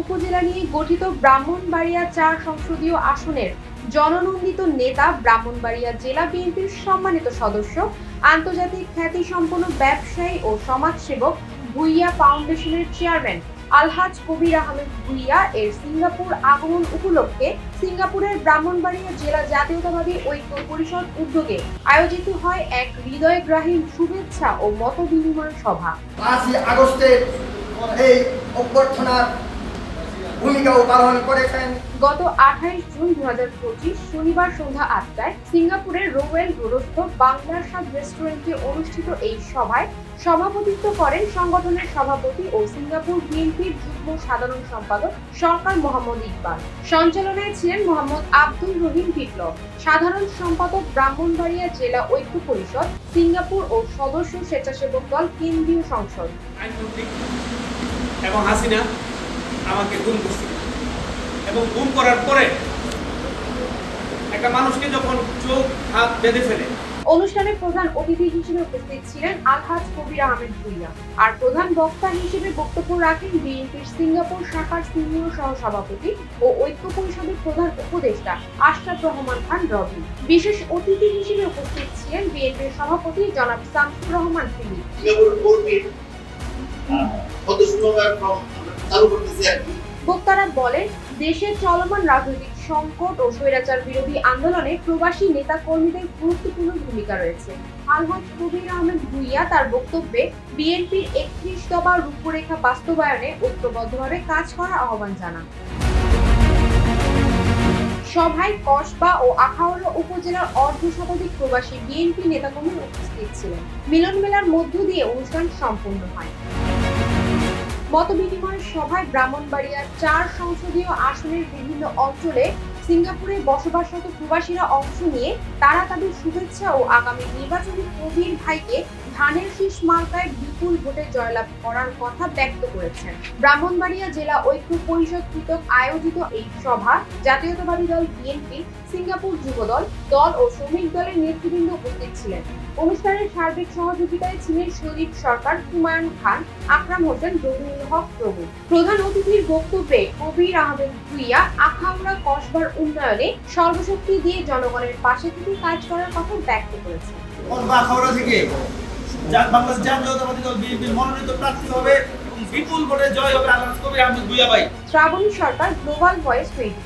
উপজেলা নিয়ে গঠিত ব্রাহ্মণবাড়িয়া চার সংসদীয় আসনের জননন্দিত নেতা ব্রাহ্মণবাড়িয়া জেলা বিএনপির সম্মানিত সদস্য, আন্তর্জাতিক খ্যাতিসম্পন্ন ব্যবসায়ী ও সমাজসেবক ভুইয়া ফাউন্ডেশনের চেয়ারম্যান আলহাজ কবির আহমেদ ভুইয়া এর সিঙ্গাপুর আগমন উপলক্ষে সিঙ্গাপুরের ব্রাহ্মণবাড়িয়া জেলা জাতীয়তাবাদী ঐক্য পরিষদ উদ্যোগে আয়োজিত হয় এক হৃদয়গ্রাহী শুভেচ্ছা ও মত বিনিময় সভা। পাঁচই আগস্টের এই অভ্যর্থনার ভূমিকাও পালন করেছেন। গত আঠাইশ জুন দুই হাজার পঁচিশ শনিবার সন্ধ্যা আটটায় সিঙ্গাপুরের রোয়েল রোডস্থ বাংলার স্বাদ রেস্টুরেন্টে অনুষ্ঠিত এই সভায় সভাপতিত্ব করেন সংগঠনের সভাপতি ও সিঙ্গাপুর বিএনপির যুগ্ম সাধারণ সম্পাদক সরকার মোহাম্মদ ইকবাল। সঞ্চালনায় ছিলেন মোহাম্মদ আব্দুল রহিম বিপ্লব। সাধারণ সম্পাদক ব্রাহ্মণবাড়িয়া জেলা ঐক্য পরিষদ, সিঙ্গাপুর ও সদস্য স্বেচ্ছাসেবক দল কেন্দ্রীয় সংসদ। এবং হাসিনা আমাকে গুম করছিল এবং গুম করার পরে একটা মানুষকে যখন চোখ হাত বেঁধে ফেলে অনুষ্ঠানে প্রধান অতিথি হিসেবে উপস্থিত ছিলেন আলহাজ কবির আহমেদ ভুইয়া। আর প্রধান বক্তা হিসেবে বক্তব্য রাখেন বিএনপির সিঙ্গাপুর শাখার সিনিয়র সহসভাপতি ও ঐক্য পরিষদের প্রধান উপদেষ্টা আশরাফ রহমান খান রবি। বিশেষ অতিথি হিসেবে উপস্থিত ছিলেন বিএনপির সভাপতি জনাব শামসুর রহমান ফিলি কি বক্তারা বলেন, দেশের চলমান রাজনৈতিক সংকট ও স্বৈরাচার বিরোধী আন্দোলনে প্রবাসী নেতা কর্মীদের গুরুত্বপূর্ণ ভূমিকা রয়েছে। আলহাজ কবির আহমেদ ভুইয়া তার বক্তব্যে, বিএনপির একত্রিশ দফা রূপরেখা বাস্তবায়নে ঐক্যবদ্ধভাবে কাজ করার আহ্বান জানান। সভায় কসবা ও আখাউড়া উপজেলার অর্ধ শতাধিক প্রবাসী বিএনপি নেতাকর্মী উপস্থিত ছিলেন। মিলন মেলার মধ্য দিয়ে অনুষ্ঠান সম্পন্ন হয়। মতবিনিময় সভায় ব্রাহ্মণবাড়িয়ার চার সংসদীয় আসনের বিভিন্ন অঞ্চলে সিঙ্গাপুরে বসবাসরত প্রবাসীরা অংশ নিয়ে তারা তাদের শুভেচ্ছা ও আগামী নির্বাচনে কবির ভাইকে ধানের শীষ মার্কায় বিপুল ভোটে জয়লাভ করার কথা ব্যক্ত করেছেন। ব্রাহ্মণবাড়িয়া জেলা ঐক্য পরিষদ কৃতক আয়োজিত এই সভা জাতীয়তাবাদী দল বিএনপি, সিঙ্গাপুর যুবদল দল ও শ্রমিক দলের নেতৃবৃন্দ উপস্থিত ছিলেন। অনুষ্ঠানের সার্বিক সহযোগিতায় ছিলেন শরীফ সরকার, হুমায়ুন খান, আকরাম হোসেন জহুরুল হক প্রমুখ। প্রধান অতিথির বক্তব্যে কবির আহমেদ ভুইয়া, আখাউড়া কসবার উন্নয়নে সর্বশক্তি দিয়ে জনগণের পাশে থেকে কাজ করার কথা ব্যক্ত করেছেন খাওড়া থেকে বাংলাদেশ জাতীয়তাবাদী দল বিএনপির মনোনীত প্রার্থী হবে বিপুল ভোটে জয় হবে আল্লাহ কবির আহমেদ ভুইয়া ভাই। Srabani Sarkar global voice twenty